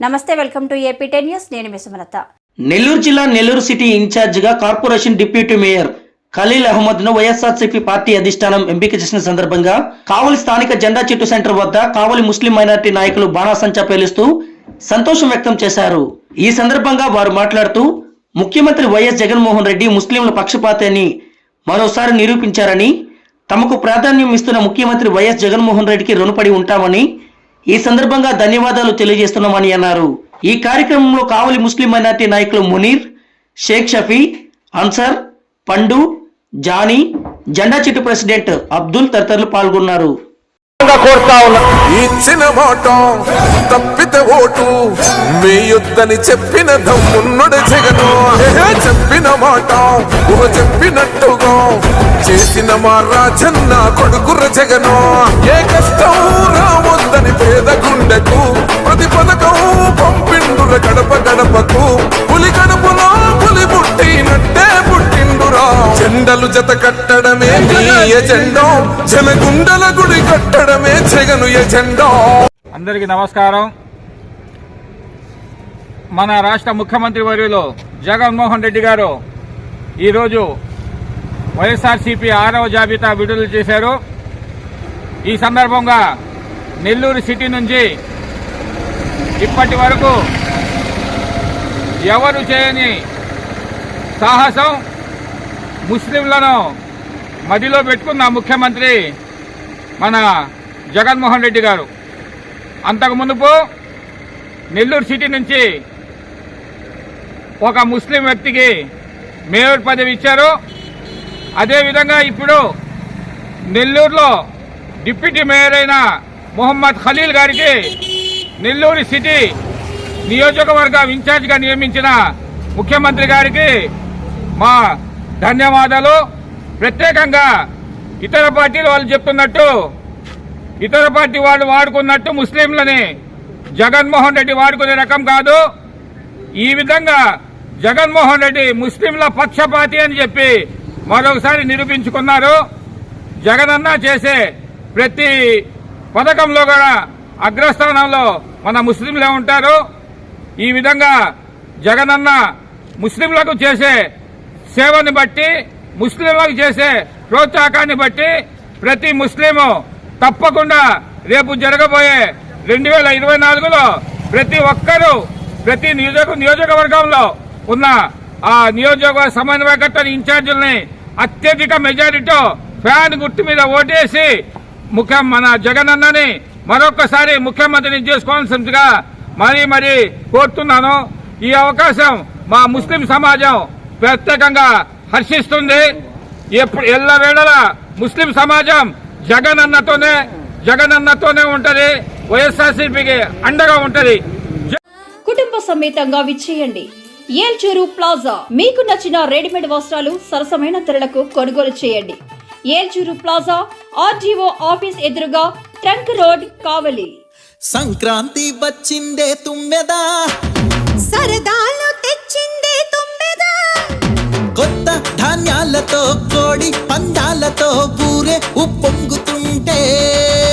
నమస్తే welcome to AP ten news. నేను మీ సుమలత. నెల్లూరు జిల్లా నెల్లూరు సిటీ ఇన్ఛార్జిగా కార్పొరేషన్ డిప్యూటీ మేయర్ ఖలీల్ అహ్మద్ను వైఎస్ఆర్సీపీ పార్టీ అధిష్టానం ఎంపిక చేసిన సందర్భంగా కావలి స్థానిక జెండా చెట్టు సెంటర్ వద్ద కావలి ముస్లిం మైనార్టీ నాయకులు బాణాసంచా పేలుస్తూ సంతోషం వ్యక్తం చేశారు. ఈ సందర్భంగా వారు మాట్లాడుతూ ముఖ్యమంత్రి వైఎస్ జగన్మోహన్ రెడ్డి ముస్లింల పక్షపాతి అని మరోసారి నిరూపించారని తమకు ప్రాధాన్యం ఇస్తున్న ముఖ్యమంత్రి వైఎస్ జగన్మోహన్ రెడ్డికి రుణపడి ఉంటామని ఈ సందర్భంగా ధన్యవాదాలు తెలియజేస్తున్నామని అన్నారు. ఈ కార్యక్రమంలో కావలి ముస్లిం మైనార్టీ నాయకులు మునీర్ షేక్ షఫీ అన్సర్ పండు జానీ జెండా చెట్టు ప్రెసిడెంట్ అబ్దుల్ తదితరులు పాల్గొన్నారు. కోరుతా ఉన్నా ఇచ్చిన మాట తప్పిత ఓటు వేయొద్దని చెప్పిన దమ్మున్నడు జగను. చెప్పిన మాట ఊహ చెప్పినట్టుగా చేసిన మా రాజన్న కొడుకుర జగను. ఏ కష్టం రావద్దని పేద గుండెకు ప్రతి పథకం పంపిండుర గడప గడపకు పులి గడపలో పులి పుట్టినట్టే పుట్టిండురా. జెండలు జత కట్టడమే నీ ఎజెండా. జనగుండల గుడి కట్టడమే జగను ఎజెండా. అందరికీ నమస్కారం. మన రాష్ట్ర ముఖ్యమంత్రి వర్యులు జగన్మోహన్ రెడ్డి గారు ఈరోజు వైఎస్ఆర్సీపీ ఆరవ జాబితా విడుదల చేశారు. ఈ సందర్భంగా నెల్లూరు సిటీ నుంచి ఇప్పటి వరకు ఎవరు చేయని సాహసం ముస్లింలను మదిలో పెట్టుకున్న ముఖ్యమంత్రి మన జగన్మోహన్ రెడ్డి గారు. అంతకు మునుపు నెల్లూరు సిటీ నుంచి ఒక ముస్లిం వ్యక్తికి మేయర్ పదవి ఇచ్చారు. అదేవిధంగా ఇప్పుడు నెల్లూరులో డిప్యూటీ మేయర్ అయిన మొహమ్మద్ ఖలీల్ గారికి నెల్లూరు సిటీ నియోజకవర్గ ఇన్ఛార్జిగా నియమించిన ముఖ్యమంత్రి గారికి మా ధన్యవాదాలు. ప్రత్యేకంగా ఇతర పార్టీలు వాళ్ళు చెప్తున్నట్టు ఇతర పార్టీ వాళ్ళు వాడుకున్నట్టు ముస్లింలని జగన్మోహన్ రెడ్డి వాడుకునే రకం కాదు. ఈ విధంగా జగన్మోహన్ రెడ్డి ముస్లింల పక్షపాతి అని చెప్పి మరొకసారి నిరూపించుకున్నారు. జగనన్న చేసే ప్రతి పథకంలో కూడా అగ్రస్థానంలో మన ముస్లింలే ఉంటారు. ఈ విధంగా జగనన్న ముస్లింలకు చేసే సేవని బట్టి ముస్లింలకు చేసే ప్రోత్సాహకాన్ని బట్టి ప్రతి ముస్లిము తప్పకుండా రేపు జరగబోయే రెండు వేల ఇరవై నాలుగులో ప్రతి ఒక్కరూ ప్రతి నియోజక నియోజకవర్గంలో ఉన్న ఆ నియోజకవర్గ సమన్వయకర్త ఇన్ఛార్జీలని అత్యధిక మెజారిటీతో ఫ్యాన్ గుర్తు మీద ఓటేసి ముఖ్య మన జగనన్నని మరొకసారి ముఖ్యమంత్రిని చేసుకోవాల్సిందిగా మరీ మరీ కోరుతున్నాను. ఈ అవకాశం మా ముస్లిం సమాజం ప్రత్యేకంగా హర్షిస్తుంది. ఎప్పుడు ఎల్లవేళలా ముస్లిం సమాజం జగన్ అన్నతోనే జగన్ అన్నతోనే ఉంటది. వైఎస్ఆర్సీపీకి అండగా ఉంటది. కుటుంబ సమేతంగా విచ్చేయండి. ఏల్చూరు ప్లాజా. మీకు నచ్చిన రెడీమేడ్ వస్త్రాలు సరసమైన ధరలకు కొనుగోలు చేయండి. ఏల్చూరు ప్లాజా ఆర్జీఓ ఆఫీస్ ఎదురుగా ట్రంక్ రోడ్ కావలి. సంక్రాంతి వచ్చిందే తుమ్మెదా? సరదాలు తెచ్చిందే తుమ్మెదా? కొత్త ధాన్యాలతో కోడి పందాలతో ఊరే